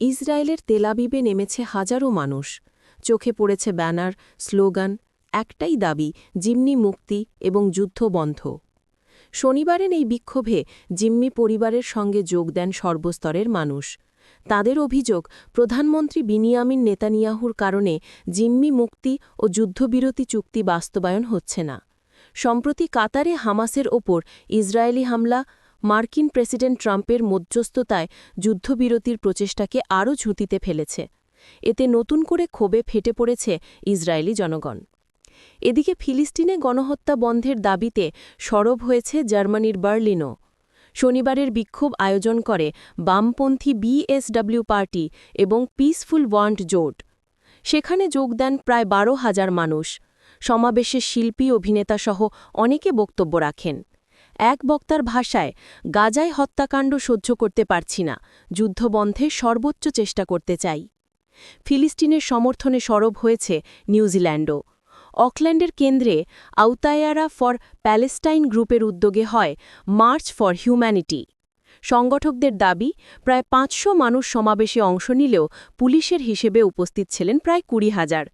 ইসরায়েলের তেলাবিবে নেমেছে হাজারো মানুষ। চোখে পড়েছে ব্যানার, স্লোগান, একটাই দাবি জিম্নি মুক্তি এবং যুদ্ধ বন্ধ। শনিবারের এই বিক্ষোভে জিম্মি পরিবারের সঙ্গে যোগ দেন সর্বস্তরের মানুষ। তাদের অভিযোগ, প্রধানমন্ত্রী বিনিয়ামিন নেতানিয়াহুর কারণে জিম্মি মুক্তি ও যুদ্ধবিরতি চুক্তি বাস্তবায়ন হচ্ছে না। সম্প্রতি কাতারে হামাসের ওপর ইসরায়েলি হামলা মার্কিন প্রেসিডেন্ট ট্রাম্পের মধ্যস্থতায় যুদ্ধবিরতির প্রচেষ্টাকে আরও ঝুঁতিতে ফেলেছে। এতে নতুন করে ক্ষোভে ফেটে পড়েছে ইসরায়েলি জনগণ। এদিকে ফিলিস্তিনে গণহত্যা বন্ধের দাবিতে সরব হয়েছে জার্মানির বার্লিনও। শনিবারের বিক্ষোভ আয়োজন করে বামপন্থী বিএসডব্লিউ পার্টি এবং পিসফুল ওয়ান্ট জোট। সেখানে যোগ দেন প্রায় বারো হাজার মানুষ। সমাবেশে শিল্পী, অভিনেতাসহ অনেকে বক্তব্য রাখেন। এক বক্তার ভাষায়, গাজায় হত্যাকাণ্ড সহ্য করতে পারছি না, যুদ্ধবন্ধে সর্বোচ্চ চেষ্টা করতে চাই। ফিলিস্তিনের সমর্থনে সরব হয়েছে নিউজিল্যান্ডও। অকল্যান্ডের কেন্দ্রে আউতায়ারা ফর প্যালেস্টাইন গ্রুপের উদ্যোগে হয় মার্চ ফর হিউম্যানিটি। সংগঠকদের দাবি, প্রায় পাঁচশো মানুষ সমাবেশে অংশ নিলেও পুলিশের হিসেবে উপস্থিত ছিলেন প্রায় কুড়ি হাজার।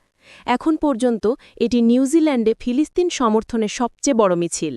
এখন পর্যন্ত এটি নিউজিল্যান্ডে ফিলিস্তিন সমর্থনের সবচেয়ে বড় মিছিল।